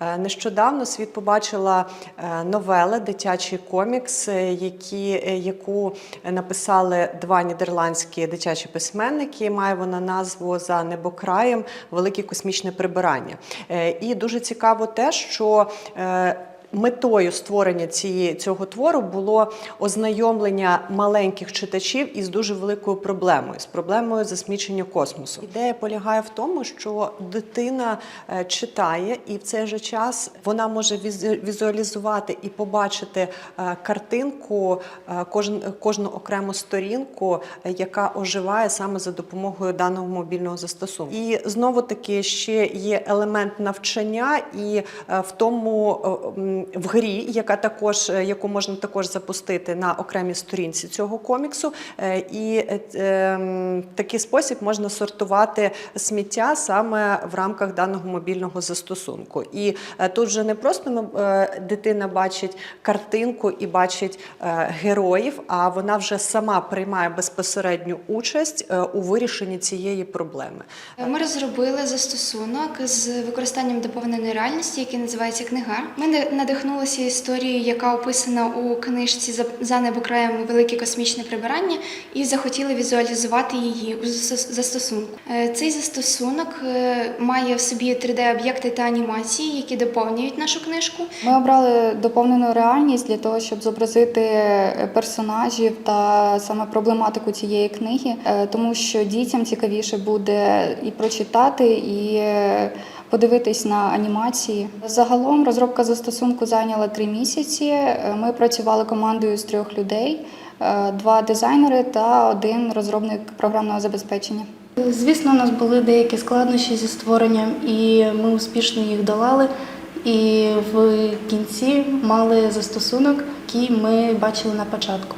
Е, Нещодавно світ побачила новели, дитячий комікс, е, які, е, яку написали два нідерландські дитячі письменники. Має вона назву за небокраєм Велике космічне прибирання. Е, І дуже цікаво те, що е, Метою створення цієї цього твору було ознайомлення маленьких читачів із дуже великою проблемою з проблемою засмічення космосу. Ідея полягає в тому, що дитина е, читає, і в цей же час вона може візу- візуалізувати і побачити е, картинку, е, кожен кожну окрему сторінку, яка оживає саме за допомогою даного мобільного застосунку. І знову таки ще є елемент навчання і в тому в грі, яка також е, яку можна також запустити на окремій сторінці цього коміксу. Е, І е, е, м, в такий спосіб можна сортувати сміття саме в рамках даного мобільного застосунку. І тут вже не просто дитина бачить картинку і бачить героїв, а вона вже сама приймає безпосередню участь у вирішенні цієї проблеми. Ми розробили застосунок з використанням доповненої реальності, який називається книга. Ми надихнулися історією, яка описана у книжці «За- небокраєм велике космічне прибирання, і захотіли візуалізувати її у застосунку. Е, Цей застосунок е, має в собі 3D-об'єкти та анімації, які доповнюють нашу книжку. Ми обрали доповнену реальність для того, щоб зобразити персонажів та саме проблематику цієї книги, е, тому що дітям цікавіше буде і прочитати, і е, подивитись на анімації. Загалом розробка застосунку зайняла три місяці. Е, Ми працювали командою з трьох людей: е, два дизайнери та один розробник програмного забезпечення. Звісно, у нас були деякі складнощі зі створенням, і ми успішно їх долали. І в кінці мали застосунок, який ми бачили на початку.